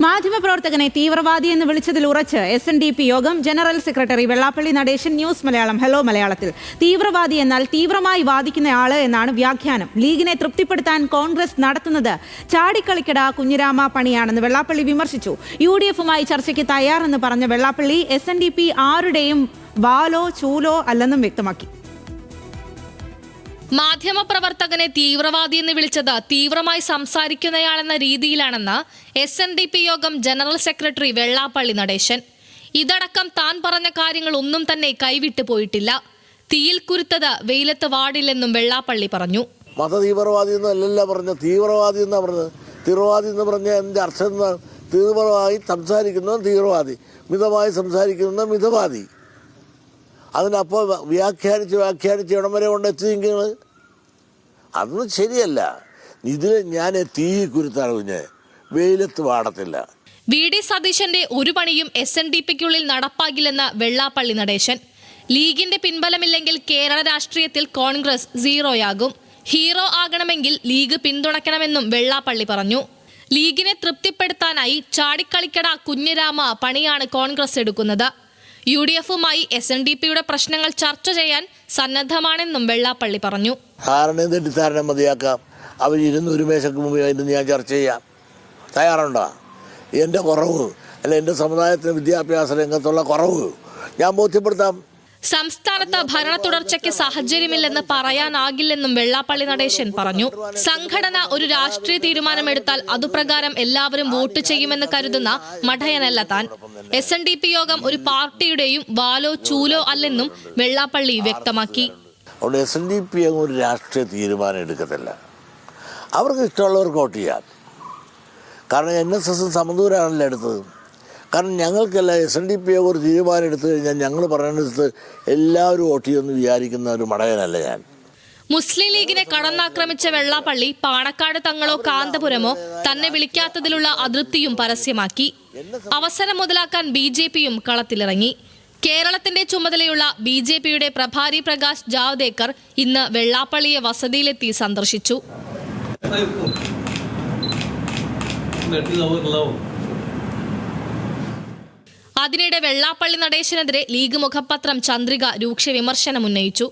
മാധ്യമപ്രവർത്തകനെ തീവ്രവാദി എന്ന് വിളിച്ചതിൽ ഉറച്ച് എസ് എൻ ഡി പി യോഗം general secretary Vellappally Natesan news Malayalam hello മലയാളത്തിൽ. തീവ്രവാദി എന്നാൽ തീവ്രമായി വാദിക്കുന്നയാൾ എന്നാണ് വ്യാഖ്യാനം. ലീഗിനെ തൃപ്തിപ്പെടുത്താൻ കോൺഗ്രസ് നടത്തുന്നത് ചാടിക്കളിക്കട കുഞ്ഞിരാമ പണിയാണെന്ന് വെള്ളാപ്പള്ളി വിമർശിച്ചു. യു ഡി എഫുമായി ചർച്ചയ്ക്ക് തയ്യാറെന്ന് പറഞ്ഞ Vellappally S N D P ആരുടെയും വാലോ ചൂലോ അല്ലെന്നും വ്യക്തമാക്കി. മാധ്യമപ്രവർത്തകനെ തീവ്രവാദി എന്ന് വിളിച്ചത് തീവ്രമായി സംസാരിക്കുന്നയാളെന്ന രീതിയിലാണെന്ന് എസ് എൻ ഡി പി യോഗം ജനറൽ സെക്രട്ടറി വെള്ളാപ്പള്ളി നടേശൻ. ഇതടക്കം താൻ പറഞ്ഞ കാര്യങ്ങൾ ഒന്നും തന്നെ കൈവിട്ടു പോയിട്ടില്ല. തീയിൽ കുരുത്തത് വെയിലത്ത് വാടില്ലെന്നും വെള്ളാപ്പള്ളി പറഞ്ഞു. മതതീവ്രവാദി എന്നല്ല പറഞ്ഞ തീവ്രവാദി എന്നാ പറഞ്ഞത്. തീവ്രവാദി എന്ന് പറഞ്ഞ എന്റെ അർത്ഥം തീവ്രമായി സംസാരിക്കുന്നവൻ തീവ്രവാദി. മിതമായി സംസാരിക്കുന്ന മിതവാദി. അതിനപ്പോൾ വ്യാഖ്യാനിച്ച് വ്യാഖ്യാനിച്ച് ഇടം വരെ കൊണ്ട് അതൊന്നും ശരിയല്ല. ഇതിൽ ഞാൻ തീ കുരുത്താണ് കുഞ്ഞ്. വെയിലത്ത് വാടത്തില്ല. വി ഡി സതീശന്റെ ഒരു പണിയും എസ് എൻ ഡി പിക്കുള്ളിൽ നടപ്പാകില്ലെന്ന് വെള്ളാപ്പള്ളി നടേശൻ. ലീഗിന്റെ പിൻബലമില്ലെങ്കിൽ കേരള രാഷ്ട്രീയത്തിൽ കോൺഗ്രസ് സീറോയാകും. ഹീറോ ആകണമെങ്കിൽ ലീഗ് പിന്തുണയ്ക്കണമെന്നും വെള്ളാപ്പള്ളി പറഞ്ഞു. ലീഗിനെ തൃപ്തിപ്പെടുത്താനായി ചാടിക്കളിക്കട കുഞ്ഞിരാമ പണിയാണ് കോൺഗ്രസ് എടുക്കുന്നത്. യു ഡി എഫുമായി എസ് എൻ ഡി പിയുടെ പ്രശ്നങ്ങൾ ചർച്ച ചെയ്യാൻ സന്നദ്ധമാണെന്നും വെള്ളാപ്പള്ളി പറഞ്ഞു. ധാരണ മതിയാക്കാം. അവർ ഇരുന്ന് ഒരു മേശക്ക് മുമ്പ് ഇരുന്ന് ഞാൻ ചർച്ച ചെയ്യാം. തയ്യാറുണ്ടോ? എന്റെ കുറവ് അല്ല എന്റെ സമുദായത്തിന് വിദ്യാഭ്യാസ രംഗത്തുള്ള കുറവ് ഞാൻ ബോധ്യപ്പെടുത്താം. സംസ്ഥാനത്ത് ഭരണ തുടർച്ചയ്ക്ക് സാഹചര്യമില്ലെന്ന് പറയാനാകില്ലെന്നും വെള്ളാപ്പള്ളി നടേശൻ പറഞ്ഞു. സംഘടന ഒരു രാഷ്ട്രീയ തീരുമാനമെടുത്താൽ അതുപ്രകാരം എല്ലാവരും വോട്ട് ചെയ്യുമെന്ന് കരുതുന്ന മഠയനല്ല താൻ. എസ് എൻ ഡി പി യോഗം ഒരു പാർട്ടിയുടെയും വാലോ ചൂലോ അല്ലെന്നും വെള്ളാപ്പള്ളി വ്യക്തമാക്കി. എസ് എൻ ഡി പി യോഗം ഒരു രാഷ്ട്രീയ തീരുമാനം എടുക്കത്തില്ല. അവർക്ക് ഇഷ്ടമുള്ളവർക്ക് വോട്ട് ചെയ്യാം. കാരണം എൻ എസ് എസ് സമദൂരാണല്ലോ എടുത്തത്. കാരണം ഞങ്ങൾക്കല്ല എസ് എൻ ഡി പി ഒരു തീരുമാനം എടുത്തു കഴിഞ്ഞാൽ ഞങ്ങൾ പറയുന്നിടത്ത് എല്ലാവരും വോട്ട് ചെയ്യുമെന്ന് വിചാരിക്കുന്ന ഒരു മടയനല്ല ഞാൻ. മുസ്ലിം ലീഗിനെ കടന്നാക്രമിച്ച വെള്ളാപ്പള്ളി പാണക്കാട് തങ്ങളോ കാന്തപുരമോ തന്നെ വിളിക്കാത്തതിലുള്ള അതൃപ്തിയും പരസ്യമാക്കി. അവസരം മുതലാക്കാൻ ബി ജെ പിയും കളത്തിലിറങ്ങി. കേരളത്തിന്റെ ചുമതലയുള്ള ബി ജെ പിയുടെ പ്രഭാരി പ്രകാശ് ജാവ്ദേക്കർ ഇന്ന് വെള്ളാപ്പള്ളിയെ വസതിയിലെത്തി സന്ദർശിച്ചു. അതിനിടെ വെള്ളാപ്പള്ളി നടേശനെതിരെ ലീഗ് മുഖപത്രം ചന്ദ്രിക രൂക്ഷ വിമർശനം ഉന്നയിച്ചു.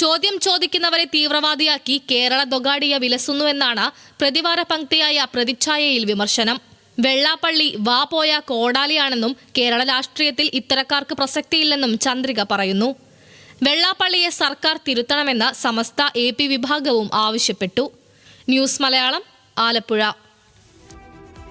ചോദ്യം ചോദിക്കുന്നവരെ തീവ്രവാദിയാക്കി കേരള ദൊഗാഡിയ വിലസുന്നുവെന്നാണ് പ്രതിവാര പങ്ക്തിയായ പ്രതിച്ഛായയിൽ വിമർശനം. വെള്ളാപ്പള്ളി വാ പോയ കോടാലിയാണെന്നും കേരള രാഷ്ട്രീയത്തിൽ ഇത്തരക്കാർക്ക് പ്രസക്തിയില്ലെന്നും ചന്ദ്രിക പറയുന്നു. വെള്ളാപ്പള്ളിയെ സർക്കാർ തിരുത്തണമെന്ന് സമസ്ത എ വിഭാഗവും ആവശ്യപ്പെട്ടു. ന്യൂസ് മലയാളം ആലപ്പുഴ.